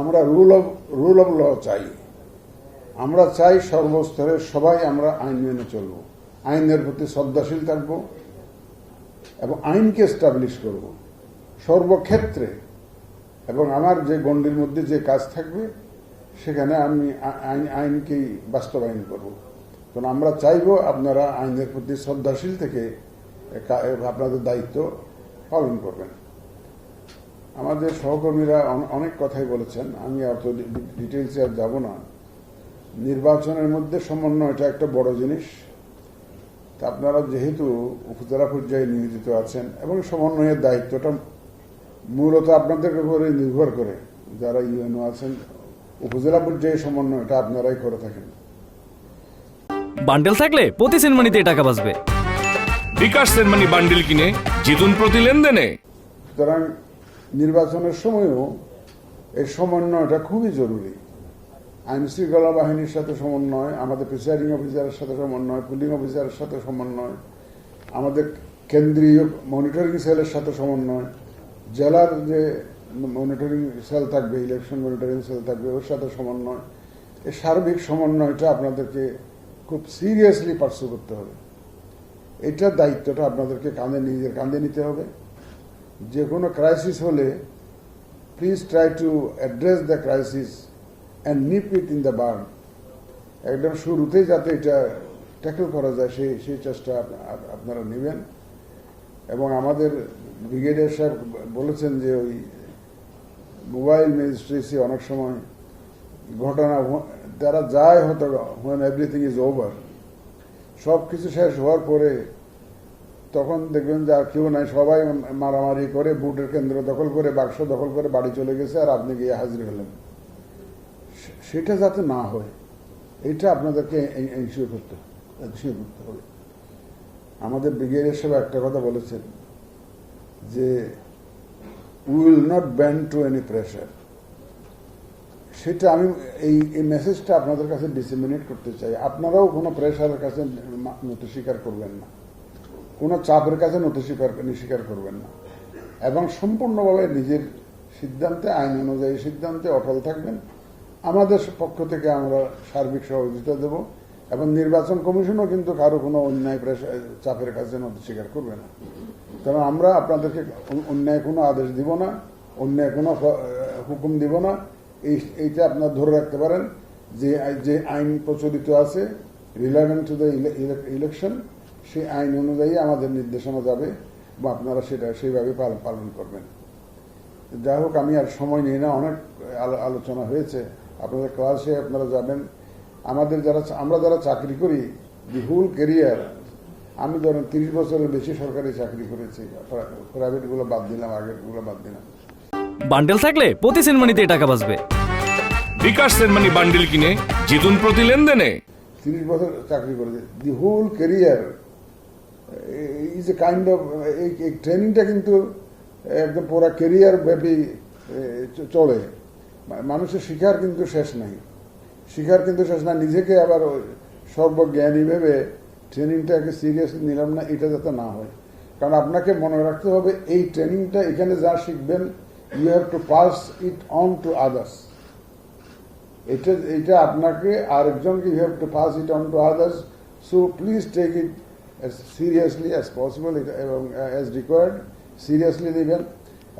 আমরা rule of rule of law চাই। আমরা চাই সর্বস্তরে সবাই আমরা আইন মেনে চলব। আইনের প্রতি শ্রদ্ধাশীল থাকব এবং আইনকে এস্টাবলিশ করব। সর্বক্ষেত্রে এবং আমার যে গণ্ডির মধ্যে যে কাজ থাকবে, সেখানে আমি আইন, আইনকেই বাস্তবায়ন করব। কারণ আমরা চাইব আপনারা আইনের প্রতি শ্রদ্ধাশীল থেকে আপনাদের দায়িত্ব পালন করবেন। আমাদের সহকর্মীরা অনেক কথাই বলেছেন। আমি অত ডিটেলসে আর যাব না। নির্বাচনের মধ্যে সমন্বয় এটা একটা বড় জিনিস। তা আপনারা যেহেতু উপজেলা পর্যায়ে নিয়োজিত আছেন এবং সমন্বয়ের দায়িত্বটা মূলত আপনাদের উপরে নির্ভর করে যারা ইউএনও আছেন উপজেলা পর্যায়ে সমন্বয়টা আপনারাই করে থাকেন। বান্ডেল থাকলে প্রতি সেনমানিতে টাকা বাঁচবে। বিকাশ সেনমানি বান্ডিল কিনে জিতুন প্রতি লেনদেনে। সুতরাং নির্বাচনের সময়ও এই সমন্বয়টা খুবই জরুরি। আইন শৃঙ্খলা বাহিনীর সাথে সমন্বয়, আমাদের প্রিসাইডিং অফিসারের সাথে সমন্বয় পুলিং অফিসারের সাথে সমন্বয়, আমাদের কেন্দ্রীয় মনিটরিং সেলের সাথে সমন্বয়, জেলার যে মনিটরিং সেল থাকবে ইলেকশন মনিটরিং সেল থাকবে, ওর সাথে সমন্বয়। এই সার্বিক সমন্বয়টা আপনাদেরকে খুব সিরিয়াসলি পার্সু করতে হবে। এটার দায়িত্বটা আপনাদেরকে কাঁধে নিজের কাঁধে নিতে হবে। যে কোনো ক্রাইসিস হলে please try to address the crisis and nip it in the burn একদম শুরুতেই যাতে এটা ট্যাকল করা যায়, সেই সেই চেষ্টা আপ- আপ- আপনারা নেবেন। এবং আমাদের ব্রিগেডিয়ার সাহেব বলেছেন যে ওই মোবাইল ম্যাজিস্ট্রেসি অনেক সময় ঘটনা তারা যায় হয়তো হোয়েন এভরিথিং ইজ ওভার সব কিছু শেষ হওয়ার পরে তখন দেখবেন যে আর কেউ নাই, সবাই মারামারি করে বুটের কেন্দ্র দখল করে, বাক্স দখল করে বাড়ি চলে গেছে আর আপনি গিয়ে হাজির হলেন। সেটা যাতে না হয়, এটা আপনাদেরকে করতে হবে আমাদের ব্রিগেডিয়ার সাহেব একটা কথা বলেছেন যে will not bend to any pressure সেটা আমি এই এই মেসেজটা আপনাদের কাছে ডিসিমিনেট করতে চাই। আপনারাও কোনো প্রেশারের কাছে স্বীকার করবেন না। কোনো চাপের কাছে নতি স্বীকার স্বীকার করবেন না। এবং সম্পূর্ণভাবে নিজের সিদ্ধান্তে, আইন অনুযায়ী সিদ্ধান্তে অটল থাকবেন। আমাদের পক্ষ থেকে আমরা সার্বিক সহযোগিতা দেব এবং নির্বাচন কমিশনও কিন্তু কারও কোনো অন্যায় চাপের কাছে নতি স্বীকার করবে না। কারণ আমরা আপনাদেরকে অন্যায় কোনো আদেশ দিব না, অন্যায় কোনো হুকুম দিব না। এই এইটা আপনার ধরে রাখতে পারেন যে যে আইন প্রচলিত আছে রিলেভেন্ট টু দ্য ইলেকশন। সেই আইন অনুযায়ী আমাদের নির্দেশনা যাবে বা আপনারা সেটা সেইভাবে পালন করবেন। যাই হোক আমি আর সময় নিই না অনেক আলোচনা হয়েছে। আপনাদের ক্লাসে আপনারা যাবেন। আমাদের যারা আমরা যারা চাকরি করি দি হোল কেরিয়ার আমি ধরেন তিরিশ বছরের বেশি সরকারি চাকরি করেছি। প্রাইভেটগুলো বাদ দিলাম আগেরগুলো বাদ দিলাম। বান্ডেল থাকলে প্রতি সেনমানিতে টাকা বাঁচবে। বিকাশ সেনমানি বান্ডিল কিনে জিতুন প্রতি লেনদেনে। তিরিশ বছর চাকরি করেছে। The whole career is a kind of এই ট্রেনিংটা কিন্তু একদম পুরা কেরিয়ার ব্যাপী চলে। মানুষের শিখার কিন্তু শেষ নাই। শিখার কিন্তু শেষ না নিজেকে আবার সর্বজ্ঞানী ভেবে ট্রেনিংটাকে সিরিয়াসলি নিলাম না, এটা যাতে না হয়। কারণ আপনাকে মনে রাখতে হবে, এই ট্রেনিংটা এখানে যা শিখবেন you have to pass it on to others এটা এটা আপনাকে আরেকজনকে you have to pass it on to others so please take it as seriously as possible এবং অ্যাজ রিকোয়ার্ড সিরিয়াসলি নেবেন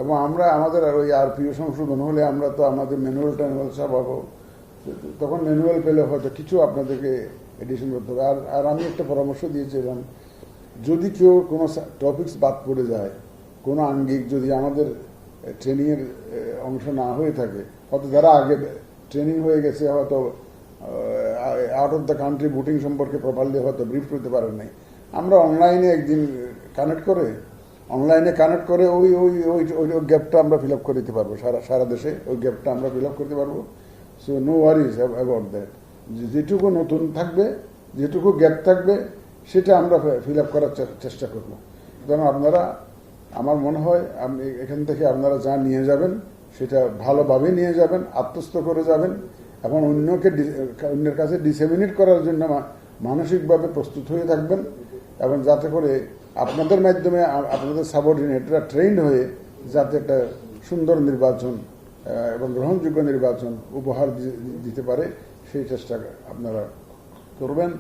এবং আমরা, আমাদের আর ওই আর আরপিও সংশোধন হলে আমরা তো আমাদের ম্যানুয়াল ট্যানুয়াল সব পাবো। তখন ম্যানুয়াল পেলে হয়তো কিছু আপনাদেরকে এডিশন করতে হবে। আর আর আমি একটা পরামর্শ দিয়েছিলাম, যদি কেউ কোনো টপিকস বাদ পড়ে যায়, কোনো আঙ্গিক যদি আমাদের ট্রেনিংয়ের অংশ না হয়ে থাকে, হয়তো যারা আগে ট্রেনিং হয়ে গেছে, হয়তো out of the country voting সম্পর্কে প্রপারলি হয়তো ব্রিফ করতে পারেন নাই। আমরা অনলাইনে একদিন কানেক্ট করে অনলাইনে কানেক্ট করে ওই ওই ওই ওই গ্যাপটা আমরা ফিল আপ করে দিতে পারব। সারা সারা দেশে ওই গ্যাপটা আমরা ফিল আপ করতে পারব। So no worries about that যেটুকু নতুন থাকবে, যেটুকু গ্যাপ থাকবে, সেটা আমরা ফিল আপ করার চেষ্টা করব। সুতরাং আপনারা, আমার মনে হয়, আপনি এখান থেকে আপনারা যা নিয়ে যাবেন, সেটা ভালোভাবে নিয়ে যাবেন, আত্মস্থ করে যাবেন, এবং অন্যকে অন্যের কাছে ডিসেমিনেট করার জন্য মানসিকভাবে প্রস্তুত হয়ে থাকবেন। এবং যাতে করে আপনাদের মাধ্যমে আপনাদের সাবঅর্ডিনেটরা ট্রেন্ড হয়ে যাতে একটা সুন্দর নির্বাচন এবং গ্রহণযোগ্য নির্বাচন উপহার দিতে পারে, সেই চেষ্টা আপনারা করবেন।